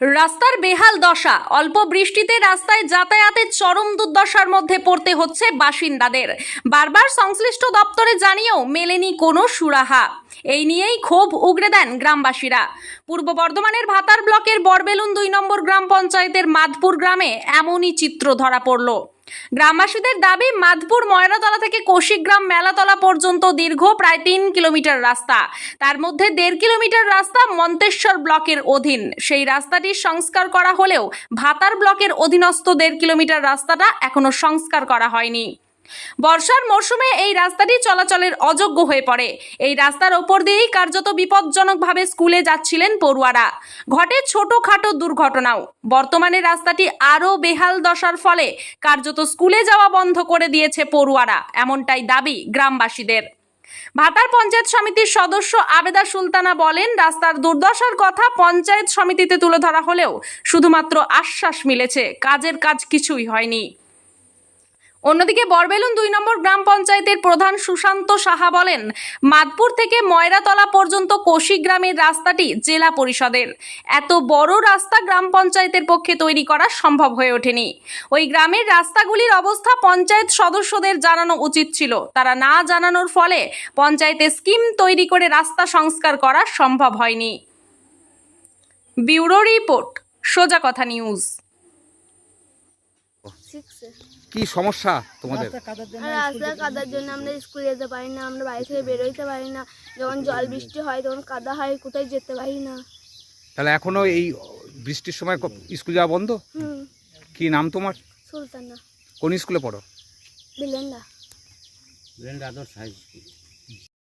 রাস্তার বেহাল দশা। অল্প বৃষ্টিতে রাস্তায় যাতায়াতের চরম দুর্দশার মধ্যে পড়তে হচ্ছে বাসিন্দাদের। বারবার সংশ্লিষ্ট দপ্তরে জানিয়েও মেলেনি কোনো সুরাহা। এই নিয়েই ক্ষোভ উগড়ে দেন গ্রামবাসীরা। পূর্ব বর্ধমানের ভাতার ব্লকের বরবেলুন দুই নম্বর গ্রাম পঞ্চায়েতের মাধপুর গ্রামে এমনই চিত্র ধরা পড়ল। গ্রামবাসীদের দাবি মাধপুর ময়নাতলা থেকে কৌশিকগ্রাম মেলাতলা পর্যন্ত দীর্ঘ প্রায় তিন কিলোমিটার রাস্তা। তার মধ্যে দেড় কিলোমিটার রাস্তা মন্তেশ্বর ব্লকের অধীন। সেই রাস্তাটির সংস্কার করা হলেও ভাতার ব্লকের অধীনস্থ দেড় কিলোমিটার রাস্তাটা এখনও সংস্কার করা হয়নি। বর্ষার মরশুমে এই রাস্তাটি চলাচলের অযোগ্য হয়ে পড়ে। এই রাস্তার ওপর দিয়েই কার্যত বিপজ্জনকভাবে স্কুলে যাচ্ছিলেন পড়ুয়ারা। ঘটে ছোটখাটো দুর্ঘটনাও। বর্তমানে রাস্তাটি আরও বেহাল দশার ফলে কার্যত স্কুলে যাওয়া বন্ধ করে দিয়েছে পড়ুয়ারা, এমনটাই দাবি গ্রামবাসীদের। ভাতার পঞ্চায়েত সমিতির সদস্য আবেদা সুলতানা বলেন, রাস্তার দুর্দশার কথা পঞ্চায়েত সমিতিতে তুলে ধরা হলেও শুধুমাত্র আশ্বাস মিলেছে, কাজের কাজ কিছুই হয়নি। অন্যদিকে বরবেলুন দুই নম্বর গ্রাম পঞ্চায়েতের প্রধান সুশান্ত সাহা বলেন, মাদপুর থেকে ময়রাতলা পর্যন্ত কোশি গ্রামের রাস্তাটি জেলা পরিষদের। এত বড় রাস্তা গ্রাম পঞ্চায়েতের পক্ষে তৈরি করা সম্ভব হয়ে ওঠেনি। ওই গ্রামের রাস্তাগুলির অবস্থা পঞ্চায়েত সদস্যদের জানানো উচিত ছিল। তারা না জানানোর ফলে পঞ্চায়েতে স্কিম তৈরি করে রাস্তা সংস্কার করা সম্ভব হয়নি। ব্যুরো রিপোর্ট, সোজা কথা নিউজ। কি সমস্যা তোমাদের? রাস্তা কাদার জন্য আমরা স্কুলে যেতে পারি না আমরা বাড়ি থেকে বেরোইতে পারি না। যখন জল বৃষ্টি হয় তখন কাদা হয় কোথায় যেতে পারি না। তাহলে এখনও এই বৃষ্টির সময় স্কুল যাওয়া বন্ধ? হুম। কি নাম তোমার? সুলতানা। কোন স্কুলে পড়ো? বিলেন্ডা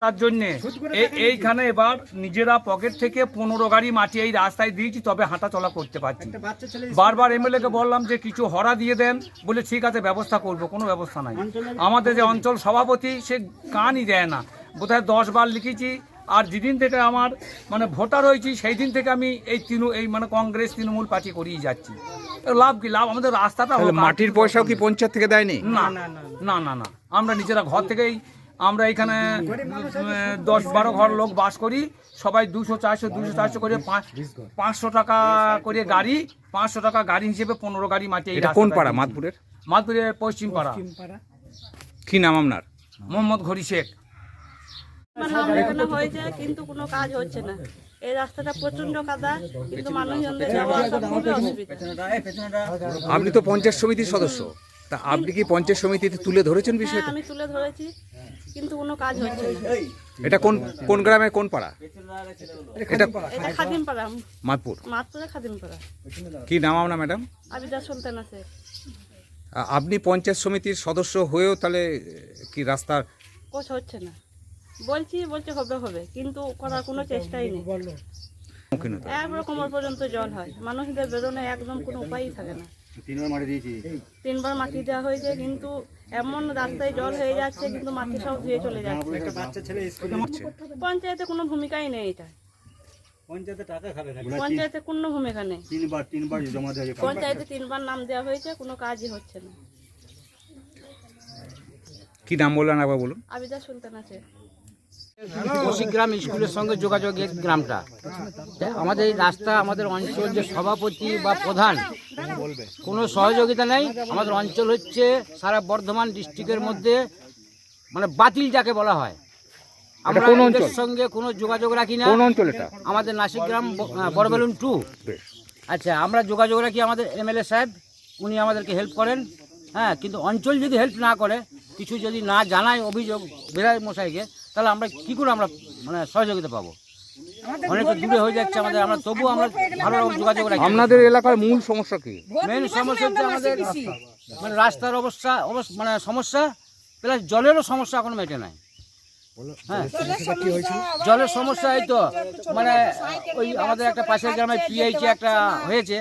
তার জন্যে। এই- এইখানে এবার নিজেরা পকেট থেকে পনেরো গাড়ি মাটি এই রাস্তায় দিয়েছি তবে হাঁটা চলা করতে পারছি। বারবার এমএলএ কে বললাম যে কিছু হরা দিয়ে দেন। বলে ঠিক আছে ব্যবস্থা করব কোনো ব্যবস্থা নাই। আমাদের যে অঞ্চল সভাপতি সে কানই দেয় না। বোধহয় দশ বার লিখেছি আর যেদিন থেকে আমার মানে ভোটার হয়েছি সেই দিন থেকে আমি এই তৃণমূল এই মানে কংগ্রেস তৃণমূল পার্টি করিয়ে যাচ্ছি। লাভ কি? লাভ? আমাদের রাস্তাটা মাটির পয়সাও কি পঞ্চায়েত থেকে দেয়নি? না। না না না। আমরা নিজেরা ঘর থেকেই আমরা এখানে দশ বারো ঘর লোক বাস করি। সবাই দুশো চারশো দুশো চারশো করে পাঁচ- পাঁচশো টাকা করে গাড়ি পাঁচশো টাকা গাড়ি হিসেবে পনেরো গাড়ি মাটি এটা কোন পাড়া। মাদপুরের মাদপুরের পশ্চিম পাড়া। কি নাম আপনার? মোহাম্মদ ঘড়ি শেখ। হয়েছে কিন্তু কোনো কাজ হচ্ছে না। এই রাস্তাটা প্রচণ্ড কাদা কিন্তু মানুষজনদের যাওয়া আসা খুবই অসুবিধা। আপনি তো পঞ্চায়েত সমিতির সদস্য। তা আপনি কি পঞ্চায়েত সমিতিতে তুলে ধরেছেন হ্যাঁ বিষয়টা? আমি তুলে ধরেছি কিন্তু কোনো কাজ হচ্ছে না। এটা কোন কোন গ্রামে কোন পাড়া? এটা এটা খাদিমপাড়া মাদপুর মাতপুরে। খাদিমপাড়া। কি নাম আপনার ম্যাডাম? আবিদা সুলতান আছে আপনি পঞ্চায়েত সমিতির সদস্য হয়েও তাহলে কি রাস্তার কোচ হচ্ছে না। বলছি বলছে হবে হবে কিন্তু করার কোনো চেষ্টাই নেই? একবার কোমর পর্যন্ত জল হয়। মানুষদের বেরোনো একদম কোনো উপায়ই থাকে না। তিনবার মাটি দেওয়া হয়েছে কিন্তু এমন রাস্তায় জল হয়ে যাচ্ছে কিন্তু মাটি সব ধুয়ে চলে যাচ্ছে। পঞ্চায়েতে কোনো ভূমিকাই নেই এটা। পঞ্চায়েতে কোনো ভূমিকা নেই। তিনবার তিনবার জমা দেওয়া পঞ্চায়েতে তিনবার নাম দেওয়া হয়েছে কোনো কাজই হচ্ছে না। কি নাম বললেন একবার বলুন। আবিদা সুলতান আছে গ্রাম স্কুলের সঙ্গে যোগাযোগের গ্রামটা। আমাদের এই রাস্তা আমাদের অঞ্চল যে সভাপতি বা প্রধান কোনো সহযোগিতা নেই। আমাদের অঞ্চল হচ্ছে সারা বর্ধমান ডিস্ট্রিক্টের মধ্যে মানে বাতিল যাকে বলা হয়। আমরা কোন এদের সঙ্গে কোনো যোগাযোগ রাখি না। আমাদের নাসিক গ্রাম বড়বেলুন টু। আচ্ছা আমরা যোগাযোগ রাখি আমাদের এমএলএ সাহেব উনি আমাদেরকে হেল্প করেন। হ্যাঁ কিন্তু অঞ্চল যদি হেল্প না করে কিছু যদি না জানায় অভিযোগ বেড়ায় মশাইকে তাহলে আমরা কি করে আমরা মানে সহযোগিতা পাবো? অনেকটা দূরে হয়ে যাচ্ছে আমাদের আমরা তবুও আমরা ভালো রকম যোগাযোগ রাখি। আপনাদের এলাকার মূল সমস্যা কি? মেন সমস্যা হচ্ছে আমাদের মানে রাস্তার অবস্থা অবস- মানে সমস্যা প্লাস জলেরও সমস্যা এখন মেটে নাই। হ্যাঁ। জলের সমস্যা এই তো মানে ওই আমাদের একটা পাশের গ্রামে পিএইচে একটা হয়েছে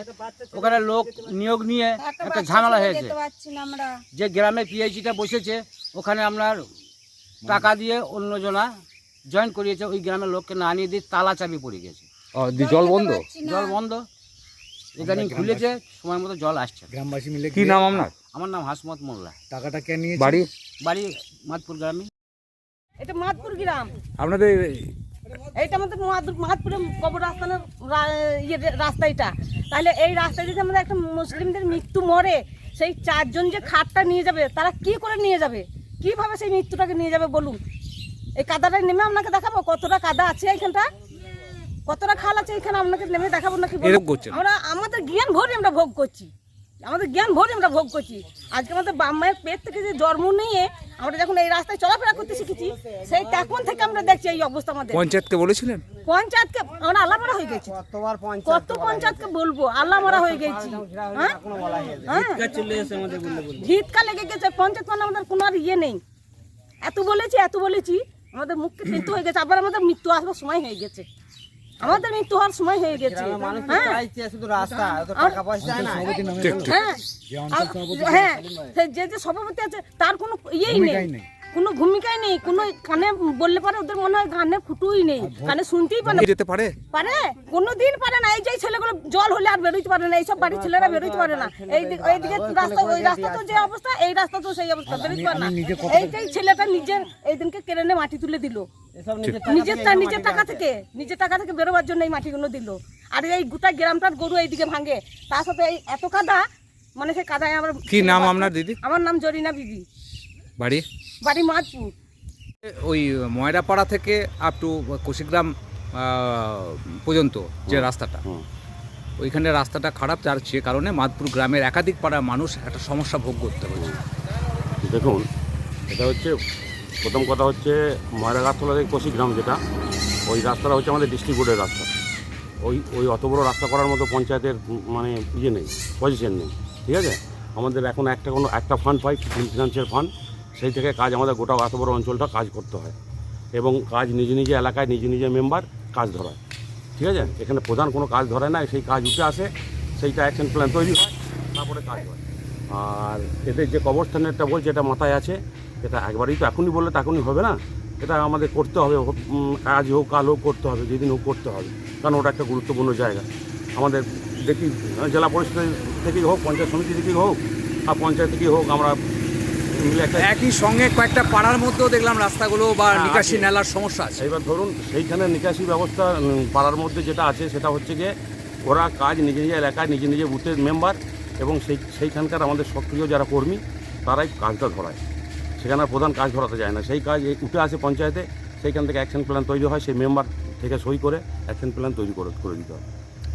ওখানে লোক নিয়োগ নিয়ে একটা ঝামেলা হয়েছে। যে গ্রামে পিএইচিটা বসেছে ওখানে আপনার টাকা দিয়ে অন্যজনা জয়েন করিয়েছে ওই গ্রামের লোককে না নিয়ে দিয়ে তালা চাবি পড়ে গেছে। জল বন্ধ? জল বন্ধ। ইদানিং খুলেছে সময় মতো জল আসছে। গ্রামবাসী মিলে কি নাম আপনার? আমার নাম হাসমত মোল্লা। টাকাটা কে নিয়ে বাড়ি? বাড়ি মাদপুর গ্রামে। এটা মাদপুর গ্রাম। আপনাদের এইটা আমাদের কবর ইয়ে রে- রাস্তা এটা। তাহলে এই রাস্তায় যদি আমাদের একটা মুসলিমদের মৃত্যু মরে সেই চারজন যে খাটটা নিয়ে যাবে তারা কি করে নিয়ে যাবে? কীভাবে সেই মৃত্যুটাকে নিয়ে যাবে বলুন? এই কাদাটা নেমে আপনাকে দেখাবো? কতটা কাদা আছে এইখানটা কতটা খাল আছে এখানে আপনাকে নেমে দেখাবো নাকি? আমরা আমাদের জ্ঞান ভরি আমরা ভোগ করছি। আমাদের জ্ঞান ভরে আমরা ভোগ করছি। আজকে আমাদের বাপ মায়ের পেট থেকে যে জন্ম নিয়ে আমরা যখন এই রাস্তায় চলাফেরা করতে শিখেছি সেই তখন থেকে আমরা দেখছি এই অবস্থা আমাদের। পঞ্চায়েতকে বলেছিলেন? পঞ্চায়েতকে আমরা আল্লাহমারা হয়ে গেছি। কত পঞ্চায়েতকে বলব আল্লাহমারা হয়ে গেছি। হ্যাঁ? হ্যাঁ? ভিতকা লেগে গেছে পঞ্চায়েত মানে আমাদের কোনো আর ইয়ে নেই। এত বলেছি এত বলেছি আমাদের মুখকে মৃত্যু হয়ে গেছে আবার আমাদের মৃত্যু আসবার সময় হয়ে গেছে। আমাদের মৃত্যু হওয়ার সময় হয়ে গেছে। হ্যাঁ। হ্যাঁ। হ্যাঁ। যে যে সভাপতি আছে তার কোনো ইয়েই নেই। কোনো ভূমিকাই নেই কোনো কানে বললে পারে ওদের মনে হয় কানে ফুটুই নেই কানে শুনতেই পারে। যেতে পারে? পারে কোনো দিন পারে না এই যে ছেলেগুলো জল হলে আর বেরোইতে পারে না এইসব বাড়ির ছেলেরা বেরোইতে পারে না। এই দিক ওই দিকে রাস্তা ওই রাস্তা তো যে অবস্থা এই রাস্তা তো সেই অবস্থা বেরোইতে পারে না। এই যে ছেলেটা নিজের এই দিনকে কেড়ে নিয়ে মাটি তুলে দিল। নিজের টা- নিজের টাকা থেকে নিজের টাকা থেকে বেরোবার জন্য এই মাটিগুলো দিল। আর এই গোটা গ্রামটার গরু এইদিকে ভাঙে। তার সাথে এই এত কাদা মানে সেই কাদায় আমার কি নাম আপনার দিদি? আমার নাম জরিনা বিবি। বাড়ি? বাড়ি মাদপুর ওই ময়রাপাড়া থেকে আপ টু কুশিগ্রাম পর্যন্ত যে রাস্তাটা। ওইখানে রাস্তাটা খারাপ যার সে কারণে মাদপুর গ্রামের একাধিক পাড়ার মানুষ একটা সমস্যা ভোগ করতে হচ্ছে। দেখুন এটা হচ্ছে প্রথম কথা হচ্ছে ময়রাগাছতলা থেকে কোশিগ্রাম যেটা ওই রাস্তাটা হচ্ছে আমাদের ডিস্ট্রিক্ট বোর্ডের রাস্তা। ওই ওই অত বড় রাস্তা করার মতো পঞ্চায়েতের মানে ইয়ে নেই পজিশন নেই ঠিক আছে? আমাদের এখন একটা কোনো একটা ফান্ড পাই ফিনান্সিয়াল ফান্ড সেই থেকে কাজ আমাদের গোটা এত বড় অঞ্চলটা কাজ করতে হয় এবং কাজ নিজ নিজে এলাকায়, নিজ নিজে মেম্বার কাজ ধরায়। ঠিক আছে? এখানে প্রধান কোনো কাজ ধরে না, সেই কাজ উঠে আসে, সেইটা অ্যাকশন প্ল্যান তৈরি হয়, তারপরে কাজ হয়। আর এদের যে কবরস্থানেরটা বলছে, এটা মাথায় আছে, এটা একবারই তো এখনই বললে তো এখনই হবে না, এটা আমাদের করতে হবে আজ হোক, কাল হোক, করতে হবে, যেদিন হোক করতে হবে, কারণ ওটা একটা গুরুত্বপূর্ণ জায়গা। আমাদের দেখি জেলা পরিষদ থেকেই হোক, পঞ্চায়েত সমিতি থেকেই হোক, আর পঞ্চায়েত থেকেই হোক, আমরা একটা একই সঙ্গে কয়েকটা পাড়ার মধ্যেও দেখলাম রাস্তাগুলো বা হ্যাঁ, নিকাশি। নালার সমস্যা আছে। এবার ধরুন সেইখানে নিকাশি ব্যবস্থা পাড়ার মধ্যে যেটা আছে সেটা হচ্ছে গিয়ে ওরা কাজ নিজে নিজে এলাকায় নিজে নিজে বুথের মেম্বার এবং সেই সেইখানকার আমাদের সক্রিয় যারা কর্মী তারাই কাজটা ধরায়। সেখানে প্রধান কাজ ধরাতে যায় না। সেই কাজ এই উঠে আসে পঞ্চায়েতে সেইখান থেকে অ্যাকশন প্ল্যান তৈরি হয় সেই মেম্বার থেকে সই করে অ্যাকশন প্ল্যান তৈরি করে করে দিতে হয়।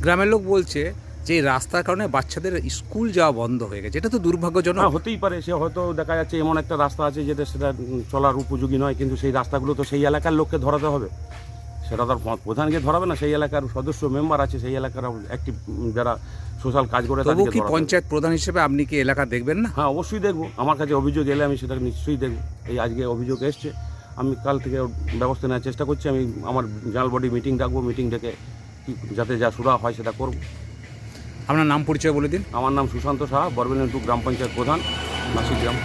গ্রামের লোক বলছে যে রাস্তার কারণে বাচ্চাদের স্কুল যাওয়া বন্ধ হয়ে গেছে। এটা তো দুর্ভাগ্যজনক। হতেই পারে সে হয়তো দেখা যাচ্ছে এমন একটা রাস্তা আছে যেটা সেটা চলার উপযোগী নয় কিন্তু সেই রাস্তাগুলো তো সেই এলাকার লোককে ধরাতে হবে। সেটা তার প্রধানকে ধরাবে না সেই এলাকার সদস্য মেম্বার আছে সেই এলাকার একটি যারা সোশ্যাল কাজ করে তবু কি পঞ্চায়েত প্রধান হিসেবে আপনি কি এলাকা দেখবেন না? হ্যাঁ অবশ্যই দেখব। আমার কাছে অভিযোগ এলে আমি সেটা নিশ্চয়ই দেখব। এই আজকে অভিযোগ এসছে। আমি কাল থেকে ব্যবস্থা নেওয়ার চেষ্টা করছি। আমি আমার জাল বডি মিটিং ডাকবো। মিটিং ডেকে যাতে যা সুরা হয় সেটা করব। আপনার নাম পরিচয় বলে দিন। আমার নাম সুশান্ত সাহা বরবেলেন্টু গ্রাম পঞ্চায়েত প্রধান নাসিক গ্রাম